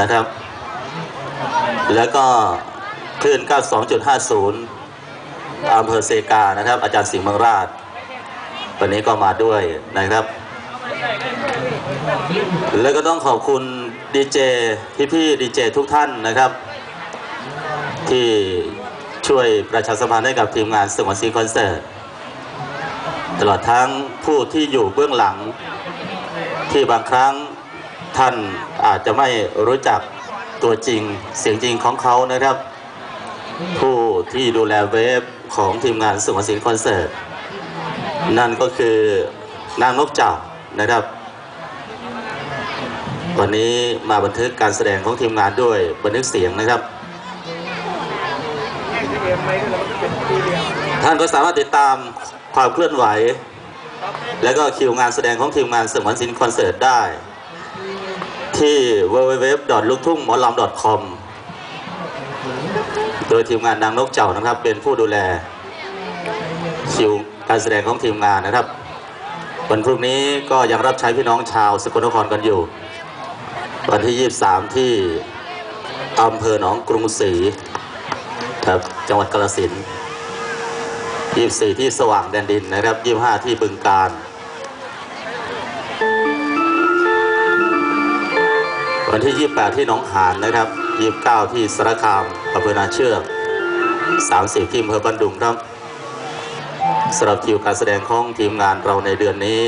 นะครับ แล้วก็คลื่น 92.50อำเภอเซกานะครับ อาจารย์สิงห์เมืองราช วันนี้ก็มาด้วยนะครับ แล้วก็ต้องขอบคุณดีเจพี่ๆดีเจทุกท่านนะครับ ที่ช่วยประชาสัมพันธ์ให้กับทีมงานสงวนซีคอนเสิร์ตตลอดทั้งผู้ที่อยู่เบื้องหลังที่บางครั้ง ท่านอาจจะไม่รู้จักตัวจริงเสียงจริงของเขานะครับ ผู้ที่ดูแลเว็บของทีมงานสงวนศิลป์คอนเสิร์ต นั่นก็คือนางนกจับนะครับ วันนี้มาบันทึกการแสดงของทีมงานด้วยบันทึกเสียงนะครับ ท่านก็สามารถติดตามความเคลื่อนไหว และก็คิวงานแสดงของทีมงานสมวนสินคอนเสิร์ตได้ ที่ www. ลูกทุ่งหมอลำ .com โดยทีมงานนางนกเจ้านะครับ เป็นผู้ดูแลคิวการแสดงของทีมงานนะครับ วันพรุ่งนี้ก็ยังรับใช้พี่น้องชาวสกลนครกันอยู่ วันที่ 23 ที่อำเภอหนองกรุงศรีครับจังหวัดกาฬสินธุ์24 ที่สว่างแดนดินนะครับ 25 ที่บึงการันที่ 28 ที่หนองหานนะครับ 29 ที่สระคามอำเภอนาเชือก 30 ที่อำเภอบันดุงครับสำหรับคิวการแสดงของทีมงานเราในเดือนนี้